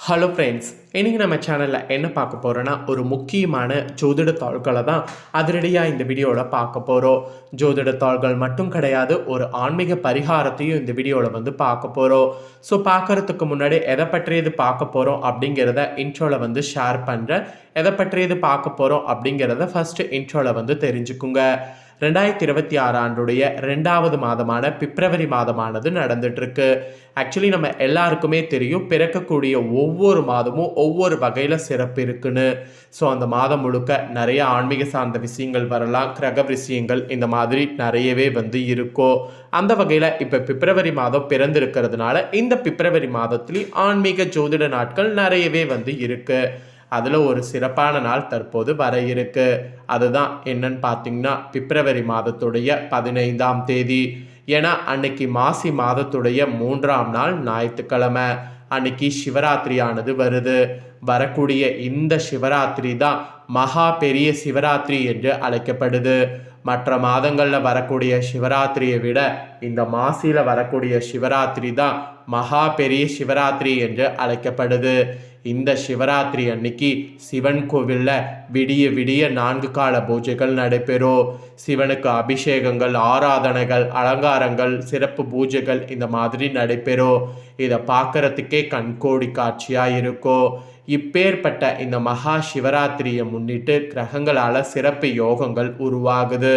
Hello friends இன்றைக்கி நம்ம சேனலில் என்ன பார்க்க போகிறோன்னா ஒரு முக்கியமான ஜோதிட தாள்களை தான் அதிரடியாக இந்த வீடியோவில் பார்க்க போகிறோம் ஜோதிட தாள்கள் மட்டும் கிடையாது ஒரு ஆன்மீக பரிகாரத்தையும் இந்த வீடியோவில் வந்து பார்க்க போகிறோம் ஸோ பார்க்கறதுக்கு முன்னாடி எதை பற்றியது பார்க்க போகிறோம் அப்படிங்கிறத இன்ட்ரோவில் வந்து ஷேர் பண்ணுறேன் எதை பற்றியது பார்க்க போகிறோம் அப்படிங்கிறத ஃபஸ்ட்டு இன்ட்ரோவில் வந்து தெரிஞ்சுக்குங்க. ரெண்டாயிரத்தி இருபத்தி ஆறு ஆண்டுடைய ரெண்டாவது மாதமான பிப்ரவரி மாதமானது நடந்துட்டு இருக்கு ஆக்சுவலி நம்ம எல்லாருக்குமே தெரியும் பிறக்கக்கூடிய ஒவ்வொரு மாதமும் ஒவ்வொரு வகையில் சிறப்பு இருக்குன்னு. ஸோ அந்த மாதம் முழுக்க நிறைய ஆன்மீக சார்ந்த விஷயங்கள் வரலாம் கிரக விஷயங்கள் இந்த மாதிரி நிறையவே வந்து இருக்கும் அந்த வகையில் இப்போ பிப்ரவரி மாதம் பிறந்திருக்கிறதுனால இந்த பிப்ரவரி மாதத்துலேயும் ஆன்மீக ஜோதிட நாட்கள் நிறையவே வந்து இருக்குது அதில் ஒரு சிறப்பான நாள் தற்போது வர இருக்கு. அதுதான் என்னன்னு பார்த்தீங்கன்னா பிப்ரவரி மாதத்துடைய பதினைந்தாம் தேதி. ஏன்னா அன்னைக்கு மாசி மாதத்துடைய மூன்றாம் நாள் ஞாயிற்றுக்கிழமை. அன்னைக்கு சிவராத்திரியானது வருது. வரக்கூடிய இந்த சிவராத்திரி தான் மகா பெரிய சிவராத்திரி என்று அழைக்கப்படுது. மற்ற மாதங்களில் வரக்கூடிய சிவராத்திரியை விட இந்த மாசியில் வரக்கூடிய சிவராத்திரி தான் மகா பெரிய சிவராத்திரி என்று அழைக்கப்படுது. இந்த சிவராத்திரி அன்னைக்கு சிவன் கோவிலில் விடிய விடிய நான்கு கால பூஜைகள் நடைபெறும். சிவனுக்கு அபிஷேகங்கள் ஆராதனைகள் அலங்காரங்கள் சிறப்பு பூஜைகள் இந்த மாதிரி நடைபெறும். இதை பார்க்கறதுக்கே கண்கோடி காட்சியாக இருக்கும். இப்பேற்பட்ட இந்த மகா சிவராத்திரியை முன்னிட்டு கிரகங்களால் சிறப்பு யோகங்கள் உருவாகுது.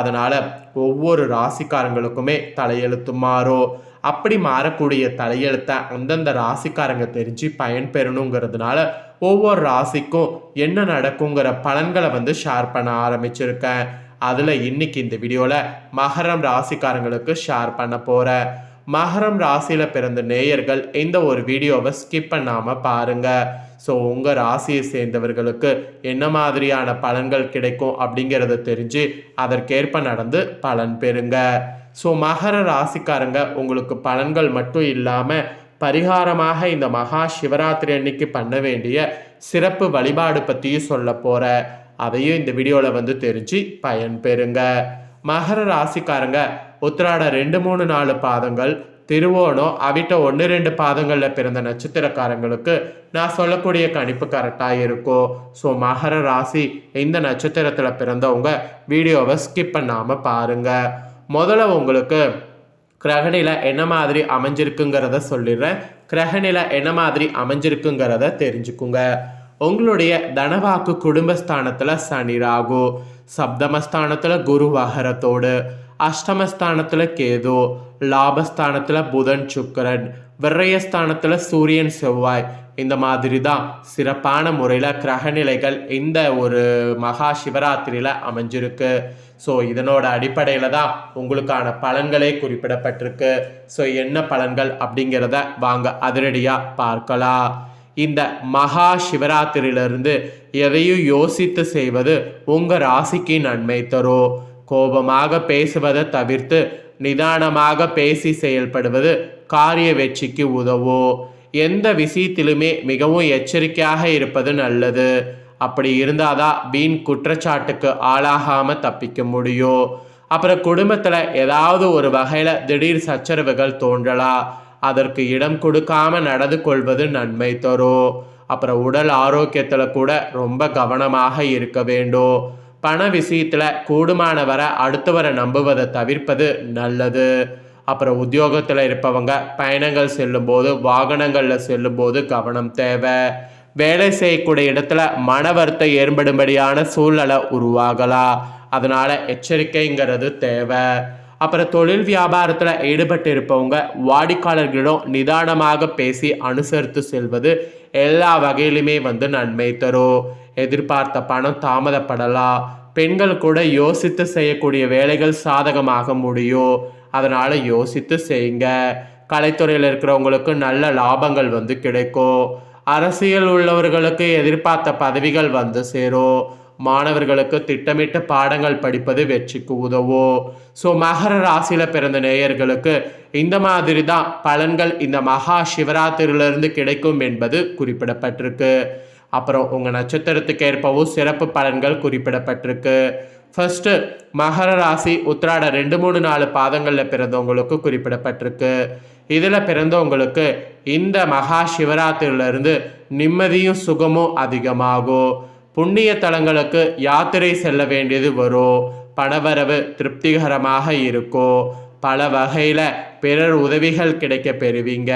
அதனால் ஒவ்வொரு ராசிக்காரங்களுக்குமே தலையெழுத்து மாறும் அப்படி மாறக்கூடிய தலையெழுத்தை அந்தந்த ராசிக்காரங்க தெரிஞ்சு பயன்பெறணுங்கிறதுனால ஒவ்வொரு ராசிக்கும் என்ன நடக்குங்கிற பலன்களை வந்து ஷேர் பண்ண ஆரம்பிச்சிருக்கேன். அதில் இன்னைக்கு இந்த வீடியோவில் மகரம் ராசிக்காரங்களுக்கு ஷேர் பண்ண போகிறேன் மகரம் ராசியில் பிறந்த நேயர்கள் இந்த ஒரு வீடியோவை ஸ்கிப் பண்ணாமல் பாருங்கள் ஸோ உங்கள் ராசியை சேர்ந்தவர்களுக்கு என்ன மாதிரியான பலன்கள் கிடைக்கும் அப்படிங்கிறத தெரிஞ்சு அதற்கேற்ப நடந்து பலன் பெறுங்க. ஸோ மகர ராசிக்காரங்க உங்களுக்கு பலன்கள் மட்டும் இல்லாமல் பரிகாரமாக இந்த மகா சிவராத்திரி அன்னைக்கு பண்ண வேண்டிய சிறப்பு வழிபாடு பற்றியும் சொல்ல போகிற அதையும் இந்த வீடியோவில் வந்து தெரிஞ்சு பயன் பெறுங்க. மகர ராசிக்காரங்க உத்திராட ரெண்டு மூணு நாலு பாதங்கள் திருவோணம் அவிட்ட ஒன்று ரெண்டு பாதங்களில் பிறந்த நட்சத்திரக்காரங்களுக்கு நான் சொல்லக்கூடிய கணிப்பு கரெக்டாக இருக்கும் ஸோ மகர ராசி இந்த நட்சத்திரத்தில் பிறந்தவங்க வீடியோவை ஸ்கிப் பண்ணாமல் பாருங்கள் முதல்ல உங்களுக்கு கிரகணில என்ன மாதிரி அமைஞ்சிருக்குங்கிறத சொல்லிடுறேன். கிரகணில என்ன மாதிரி அமைஞ்சிருக்குங்கிறத தெரிஞ்சுக்குங்க. உங்களுடைய தனவாக்கு குடும்பஸ்தானத்தில் சனி ராகு சப்தமஸ்தானத்தில் குரு வகரத்தோடு அஷ்டமஸ்தானத்தில் கேது லாபஸ்தானத்தில் புதன் சுக்கரன் விரயஸ்தானத்தில் சூரியன் செவ்வாய். இந்த மாதிரி தான் சிறப்பான முறையில் கிரகநிலைகள் இந்த ஒரு மகா சிவராத்திரியில் அமைஞ்சிருக்கு. ஸோ இதனோட அடிப்படையில் தான் உங்களுக்கான பலன்களே குறிப்பிடப்பட்டிருக்கு. ஸோ என்ன பலன்கள் அப்படிங்கிறத வாங்க அதிரடியாக பார்க்கலாம். இந்த மகா சிவராத்திரியிலிருந்து எதையும் யோசித்து செய்வது உங்கள் ராசிக்கு நன்மை தரும் கோபமாக பேசுவதை தவிர்த்து நிதானமாக பேசி செயல்படுவது காரிய வெற்றிக்கு உதவும் எந்த விஷயத்திலுமே மிகவும் எச்சரிக்கையாக இருப்பது நல்லது. அப்படி இருந்தாதான் வீண் குற்றச்சாட்டுக்கு ஆளாகாமல் தப்பிக்க முடியும் அப்புறம் குடும்பத்தில் ஏதாவது ஒரு வகையில் திடீர் சச்சரவுகள் தோன்றலாம் அதற்கு இடம் கொடுக்காம நடந்து கொள்வது நன்மை தரும் அப்புறம் உடல் ஆரோக்கியத்தில் கூட ரொம்ப கவனமாக இருக்க வேண்டும் பண விஷயத்தில் கூடுமானவரை அடுத்தவரை நம்புவதை தவிர்ப்பது நல்லது. அப்புறம் உத்தியோகத்தில் இருப்பவங்க பயணங்கள் செல்லும்போது வாகனங்களில் செல்லும்போது கவனம் தேவை. வேலை செய்யக்கூடிய இடத்துல மன வருத்தம் ஏற்படும்படியான சூழ்நிலை உருவாகலாம். அதனால் எச்சரிக்கைங்கிறது தேவை. அப்புறம் தொழில் வியாபாரத்தில் ஈடுபட்டு இருப்பவங்க வாடிக்கையாளர்களிடம் நிதானமாக பேசி அனுசரித்து செல்வது எல்லா வகையிலுமே வந்து நன்மை தரும். எதிர்பார்த்த பணம் தாமதப்படலாம். பெண்கள் கூட யோசித்து செய்யக்கூடிய வேலைகள் சாதகமாக முடியும். அதனால் யோசித்து செய்யுங்க. கலைத்துறையில் இருக்கிறவங்களுக்கு நல்ல லாபங்கள் வந்து கிடைக்கும். அரசியல் உள்ளவர்களுக்கு எதிர்பார்த்த பதவிகள் வந்து சேரும். மாணவர்களுக்கு திட்டமிட்ட பாடங்கள் படிப்பது வெற்றிக்கு உதவும் ஸோ மகர ராசியில் பிறந்த நேயர்களுக்கு இந்த மாதிரி தான் பலன்கள் இந்த மகா சிவராத்திரியிலிருந்து கிடைக்கும் என்பது குறிப்பிடப்பட்டிருக்கு. அப்புறம் உங்கள் நட்சத்திரத்துக்கு ஏற்பவும் சிறப்பு பலன்கள் குறிப்பிடப்பட்டிருக்கு. ஃபர்ஸ்ட்டு மகர ராசி உத்திராட ரெண்டு மூணு நாலு பாதங்களில் பிறந்தவங்களுக்கு குறிப்பிடப்பட்டிருக்கு. இதில் பிறந்தவங்களுக்கு இந்த மகா சிவராத்திரியிலிருந்து நிம்மதியும் சுகமும் அதிகமாகும். புண்ணிய தலங்களுக்கு யாத்திரை செல்ல வேண்டியது வரும் பணவரவு திருப்திகரமாக இருக்கும் பல வகையில் பிறர் உதவிகள் கிடைக்க பெறுவீங்க.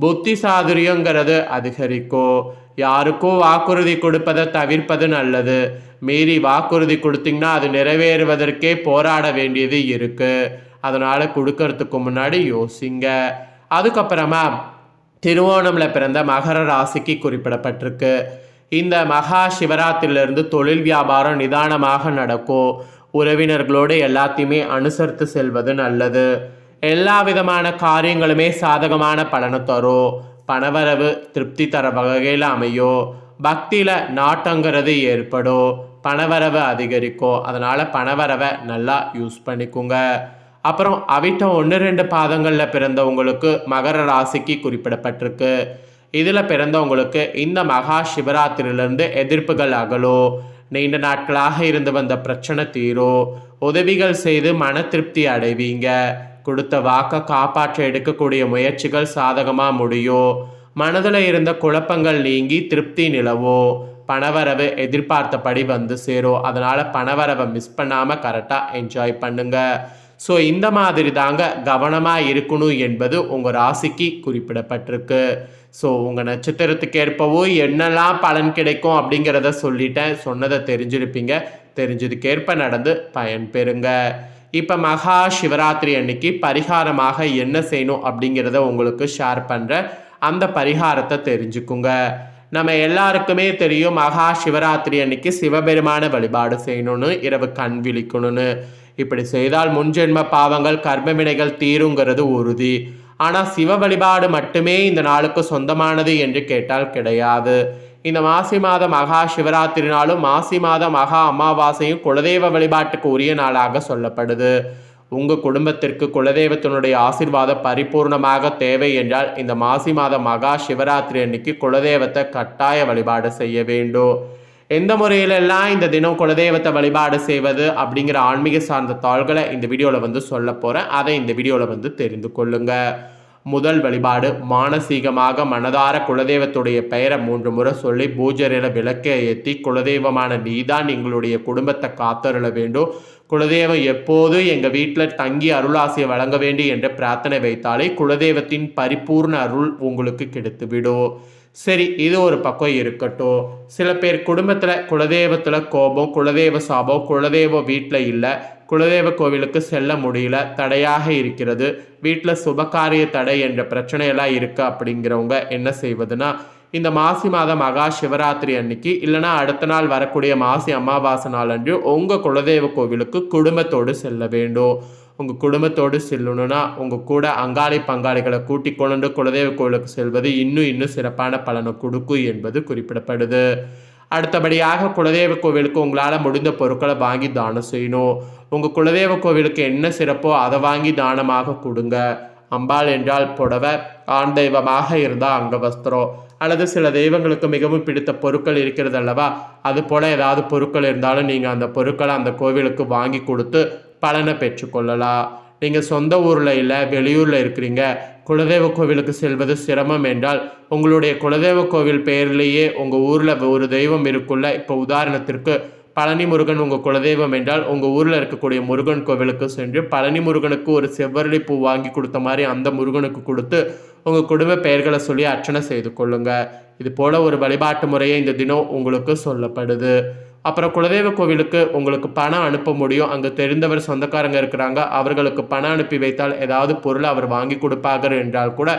புத்தி சாதுரியங்கிறது அதிகரிக்கும் யாருக்கும் வாக்குறுதி கொடுப்பதை தவிர்ப்பது நல்லது. மீறி வாக்குறுதி கொடுத்தீங்கன்னா அது நிறைவேறுவதற்கே போராட வேண்டியது இருக்கு. அதனால கொடுக்கறதுக்கு முன்னாடி யோசிங்க. அதுக்கப்புறமா திருவோணம்ல பிறந்த மகர ராசிக்கு குறிப்பிடப்பட்டிருக்கு. இந்த மகா சிவராத்திரியிலிருந்து தொழில் வியாபாரம் நிதானமாக நடக்கும் உறவினர்களோடு எல்லாத்தையுமே அனுசரித்து செல்வது நல்லது. எல்லா விதமான காரியங்களுமே சாதகமான பலனை தரும் பணவரவு திருப்தி தர வகையில் அமையும் பக்தியில் நாட்டங்கிறது ஏற்படும் பணவரவு அதிகரிக்கும் அதனால் பணவரவை நல்லா யூஸ் பண்ணிக்கோங்க. அப்புறம் அவிட்டம் ஒன்று ரெண்டு பாதங்களில் பிறந்தவங்களுக்கு மகர ராசிக்கு குறிப்பிடப்பட்டிருக்கு. இதில் பிறந்தவங்களுக்கு இந்த மகா சிவராத்திரியிலிருந்து எதிர்ப்புகள் அகலோ. நீண்ட நாட்களாக இருந்து வந்த பிரச்சனை தீரோ. உதவிகள் செய்து மன திருப்தி அடைவீங்க. கொடுத்த வாக்கை காப்பாற்ற எடுக்கக்கூடிய முயற்சிகள் சாதகமாக முடியும் மனதில் இருந்த குழப்பங்கள் நீங்கி திருப்தி நிலவோ. பணவரவு எதிர்பார்த்தபடி வந்து சேரும் அதனால் பணவரவை மிஸ் பண்ணாமல் கரெக்டாக என்ஜாய் பண்ணுங்கள் ஸோ இந்த மாதிரி தாங்க கவனமாக இருக்கணும் என்பது உங்கள் ராசிக்கு குறிப்பிடப்பட்டிருக்கு. ஸோ உங்கள் நட்சத்திரத்துக்கு ஏற்பவோ என்னெல்லாம் பலன் கிடைக்கும் அப்படிங்கிறத சொல்லிட்டேன். சொன்னதை தெரிஞ்சிருப்பீங்க. தெரிஞ்சதுக்கேற்ப நடந்து பயன்பெறுங்க இப்போ மகா சிவராத்திரி அன்னைக்கு பரிகாரமாக என்ன செய்யணும் அப்படிங்கிறத உங்களுக்கு ஷேர் பண்ணுறேன் அந்த பரிகாரத்தை தெரிஞ்சுக்குங்க. நம்ம எல்லாருக்குமே தெரியும் மகா சிவராத்திரி அன்னைக்கு சிவபெருமான வழிபாடு செய்யணும்னு இரவு கண் விழிக்கணும்னு. இப்படி செய்தால் முன்ஜென்ம பாவங்கள் கர்மவினைகள் தீருங்கிறது உறுதி. ஆனால் சிவ வழிபாடு மட்டுமே இந்த நாளுக்கு சொந்தமானது என்று கேட்டால் கிடையாது. இந்த மாசி மாத மகா சிவராத்திரி நாளும் மாசி மாத மகா அமாவாசையும் குலதெய்வ வழிபாட்டுக்கு உரிய நாளாக சொல்லப்படுது. உங்கள் குடும்பத்திற்கு குலதெய்வத்தினுடைய ஆசிர்வாதம் பரிபூர்ணமாக தேவை என்றால் இந்த மாசி மாத மகா சிவராத்திரி அன்னைக்கு குலதெய்வத்தை கட்டாய வழிபாடு செய்ய வேண்டும். எந்த முறையிலெல்லாம் இந்த தினம் குலதெய்வத்தை வழிபாடு செய்வது அப்படிங்கிற ஆன்மீக சார்ந்த தாள்களை இந்த வீடியோவில் வந்து சொல்ல போகிறேன் அதை இந்த வீடியோவில் வந்து தெரிந்து கொள்ளுங்கள் முதல் வழிபாடு மானசீகமாக மனதார குலதெய்வத்துடைய பெயரை மூன்று முறை சொல்லி பூஜரையில் விளக்கை ஏற்றி குலதெய்வமான நீதான் எங்களுடைய குடும்பத்தை காத்தருள வேண்டும். குலதெய்வம் எப்போது எங்கள் வீட்டில் தங்கி அருளாசியை வழங்க வேண்டும் என்ற பிரார்த்தனை வைத்தாலே குலதெய்வத்தின் பரிபூர்ண அருள் உங்களுக்கு கிடைத்துவிடும். சரி இது ஒரு பக்கம் இருக்கட்டும். சில பேர் குடும்பத்தில் குலதெய்வத்தில் கோபம் குலதெய்வ சாபம் குலதெய்வம் வீட்டில் இல்லை குலதெய்வ கோவிலுக்கு செல்ல முடியல தடையாக இருக்கிறது வீட்டில் சுபகாரிய தடை என்ற பிரச்சனையெல்லாம் இருக்குது அப்படிங்கிறவங்க என்ன செய்வதுன்னா இந்த மாசி மாதம் மகா சிவராத்திரி அன்னைக்கு இல்லைனா அடுத்த நாள் வரக்கூடிய மாசி அமாவாசை நாள் அன்று உங்கள் குலதெய்வ கோவிலுக்கு குடும்பத்தோடு செல்ல வேண்டும். உங்கள் குடும்பத்தோடு செல்லணும்னா உங்கள் கூட அங்காளி பங்காளிகளை கூட்டி கொண்டு குலதெய்வ கோவிலுக்கு செல்வது இன்னும் இன்னும் சிறப்பான பலனை கொடுக்கும் என்பது குறிப்பிடப்படுது. அடுத்தபடியாக குலதெய்வ கோவிலுக்கு உங்களால் முடிந்த பொருட்களை வாங்கி தானம் செய்யணும். உங்கள் குலதெய்வ கோவிலுக்கு என்ன சிறப்போ அதை வாங்கி தானமாக கொடுங்க. அம்பாள் என்றால் புடவை ஆண் தெய்வமாக இருந்தால் அங்க வஸ்திரம் அல்லது சில தெய்வங்களுக்கு மிகவும் பிடித்த பொருட்கள் இருக்கிறது அல்லவா அது போல் ஏதாவது பொருட்கள் இருந்தாலும் நீங்கள் அந்த பொருட்களை அந்த கோவிலுக்கு வாங்கி கொடுத்து பலனை பெற்றுக்கொள்ளலாம். நீங்கள் சொந்த ஊரில் இல்லை வெளியூரில் இருக்கிறீங்க குலதெய்வ கோவிலுக்கு செல்வது சிரமம் என்றால் உங்களுடைய குலதெய்வ கோவில் பெயர்லேயே உங்கள் ஊரில் ஒரு தெய்வம் இருக்குள்ள இப்போ உதாரணத்திற்கு பழனி முருகன் உங்கள் குலதெய்வம் என்றால் உங்கள் ஊரில் இருக்கக்கூடிய முருகன் கோவிலுக்கு சென்று பழனி முருகனுக்கு ஒரு செவ்வரளி பூ வாங்கி கொடுத்த மாதிரி அந்த முருகனுக்கு கொடுத்து உங்கள் குடும்ப பெயர்களை சொல்லி அர்ச்சனை செய்து கொள்ளுங்கள் இது போல ஒரு வழிபாட்டு முறையை இந்த தினம் உங்களுக்கு சொல்லப்படுது. அப்புறம் குலதெய்வ கோவிலுக்கு உங்களுக்கு பணம் அனுப்ப முடியும். அங்கே தெரிந்தவர் சொந்தக்காரங்க இருக்கிறாங்க. அவர்களுக்கு பணம் அனுப்பி வைத்தால் ஏதாவது பொருளை அவர் வாங்கி கொடுப்பார்கள் என்றால் கூட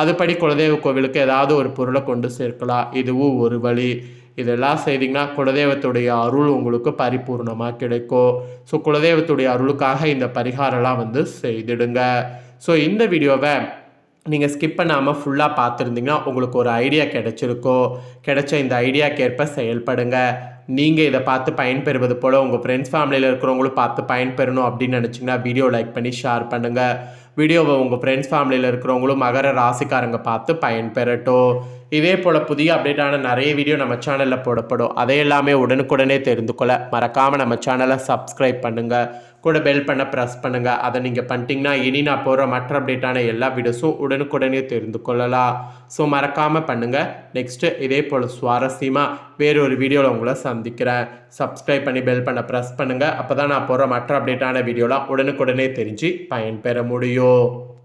அதுபடி குலதெய்வ கோவிலுக்கு ஏதாவது ஒரு பொருளை கொண்டு சேர்க்கலாம். இதுவும் ஒரு வழி. இதெல்லாம் செய்தீங்கன்னா குலதெய்வத்துடைய அருள் உங்களுக்கு பரிபூர்ணமாக கிடைக்கும். ஸோ குலதெய்வத்துடைய அருளுக்காக இந்த பரிகாரம்லாம் வந்து செய்திடுங்க. ஸோ இந்த வீடியோவை நீங்கள் ஸ்கிப் பண்ணாமல் ஃபுல்லாக பார்த்துருந்தீங்கன்னா உங்களுக்கு ஒரு ஐடியா கிடைச்சிருக்கோ கிடைச்ச இந்த ஐடியாக்கேற்ப செயல்படுங்க. நீங்கள் இதை பார்த்து பயன்பெறுவது போல் உங்கள் ஃப்ரெண்ட்ஸ் ஃபேமிலியில் இருக்கிறவங்களும் பார்த்து பயன்பெறணும் அப்படின்னு நினச்சிங்கன்னா வீடியோ லைக் பண்ணி ஷேர் பண்ணுங்கள் வீடியோவை உங்கள் ஃப்ரெண்ட்ஸ் ஃபேமிலியில் இருக்கிறவங்களும் மகர ராசிக்காரங்க பார்த்து பயன்பெறட்டும். இதே போல் புதிய அப்டேட்டான நிறைய வீடியோ நம்ம சேனலில் போடப்படும். அதை எல்லாமே உடனுக்குடனே தெரிந்து கொள்ள மறக்காமல் நம்ம சேனலை சப்ஸ்கிரைப் பண்ணுங்கள் கூட பெல் பண்ண ப்ரெஸ் பண்ணுங்கள் அதை நீங்கள் பண்ணிட்டீங்கன்னா இனி நான் போகிற மற்ற அப்டேட்டான எல்லா வீடியோஸும் உடனுக்குடனே தெரிந்து கொள்ளலாம். ஸோ மறக்காமல் பண்ணுங்கள் நெக்ஸ்ட்டு இதே போல் சுவாரஸ்யமாக வேறொரு வீடியோவில் உங்களை சந்திக்கிறேன். சப்ஸ்கிரைப் பண்ணி பெல் பண்ண ப்ரெஸ் பண்ணுங்கள் அப்போ தான் நான் போகிற மற்ற அப்டேட்டான வீடியோலாம் உடனுக்குடனே தெரிஞ்சு பயன்பெற முடியும்.